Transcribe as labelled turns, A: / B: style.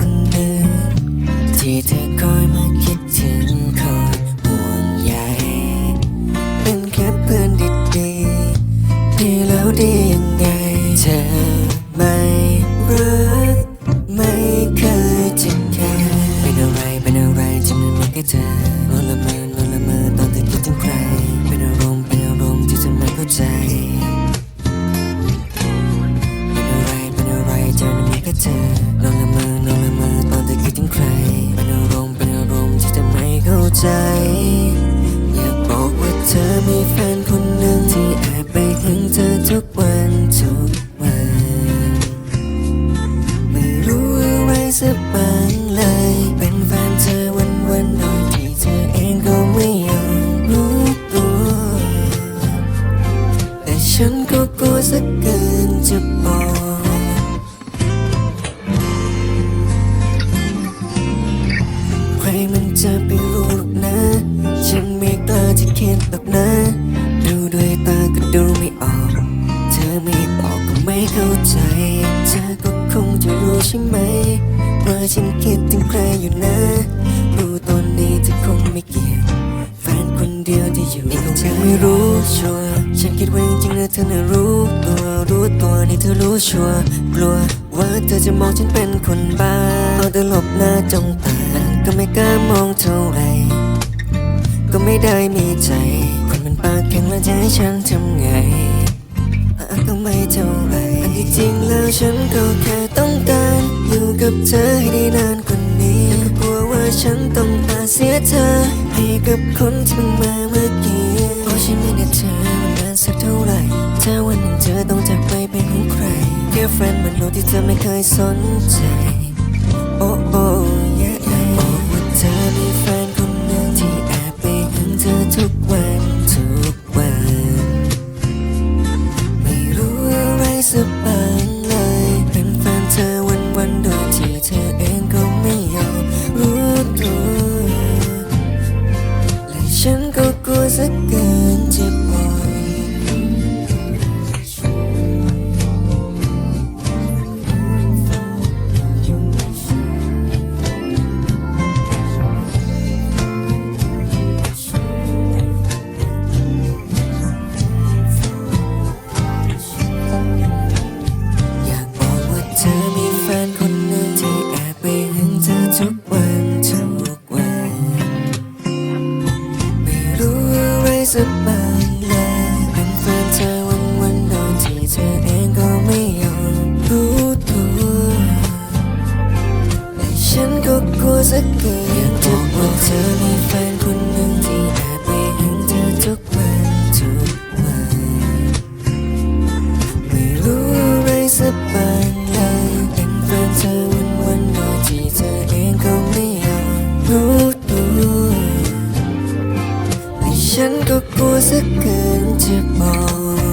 A: คนหนึ่งที่เธอคอยมาคิดถึงคอยห่วงใยเป็นแค่เพื่อนดีๆดีแล้วดียังไง เธอไม่รัก ไม่เคยจะแค่เป็นอะไรเป็นอะไรจำไม่แค่เธอนอนละเมอนอนละเมอตอนเธอคิดถึงใคร เป็นอารมณ์เป็นอารมณ์ที่เธอไม่เข้าใจเป็นอะไรเป็นอะไรเจอไม่แค่เธอ อนละเมอนอนละเมอตอนเธอคิดถึงใครเป็นอารมณ์เป็นอารมณ์ที่เธอไม่เข้าใจ อยากบอกว่าเธอมีแฟนคนหนึ่งที่แอบไปหึงเธอทุกวันทุกวัน ไม่รู้อะไรสักบางเลย เป็นแฟนเธอวันวันๆโดยที่เธอเองก็ไม่ยอมรู้ตัวแต่ฉันก็กลัวสักเกินจะบอก อกนะ ดูด้วยตาก็ดูไม่ออก เธอไม่บอกก็ไม่เข้าใจ เธอก็คงจะรู้ใช่ไหม ว่าฉันคิดถึงใครอยู่นะรู้ตอนนี้เธอคงไม่เกี่ยวแฟนคนเดียวที่อยู่นี่คงจะไม่รู้ชัวร์ฉันคิดว่าจริงๆแล้วเธอน่ะรู้ตัวรู้ตัวนี่เธอรู้ชัวร์กลัวว่าเธอจะมองฉันเป็นคนบ้าเอาแต่หลบหน้าจ้องตาก็ไม่กล้ามองเท่าไหร่ก็ไม่ได้มีใจ คนมันปากแข็งแล้วจะให้ฉันทำไงก็ไม่เท่าไรอันที่จริงแล้วฉันก็แค่ต้องการ อยู่กับเธอให้ได้นานกว่านี้แต่ก็กลัวว่าฉันต้องพาเสียเธอ ให้กับคนที่เพิ่งมาเมื่อกี้เพราะฉันไม่ได้เธอมานานสักเท่าไหร่ถ้าวันหนึ่งเธอต้องจากไปเป็นของใครแค่แฟนมันโลกที่เธอไม่เคยสนใจ โอ้โอ้ อ สักบางเลยเป็นแฟนเธอวันวันโดยที่เธอเองก็ไม่ยอมรู้ตัวแต่ฉันก็กลัวสักเกิน ฉันก็กลัวสักเกินจะบอก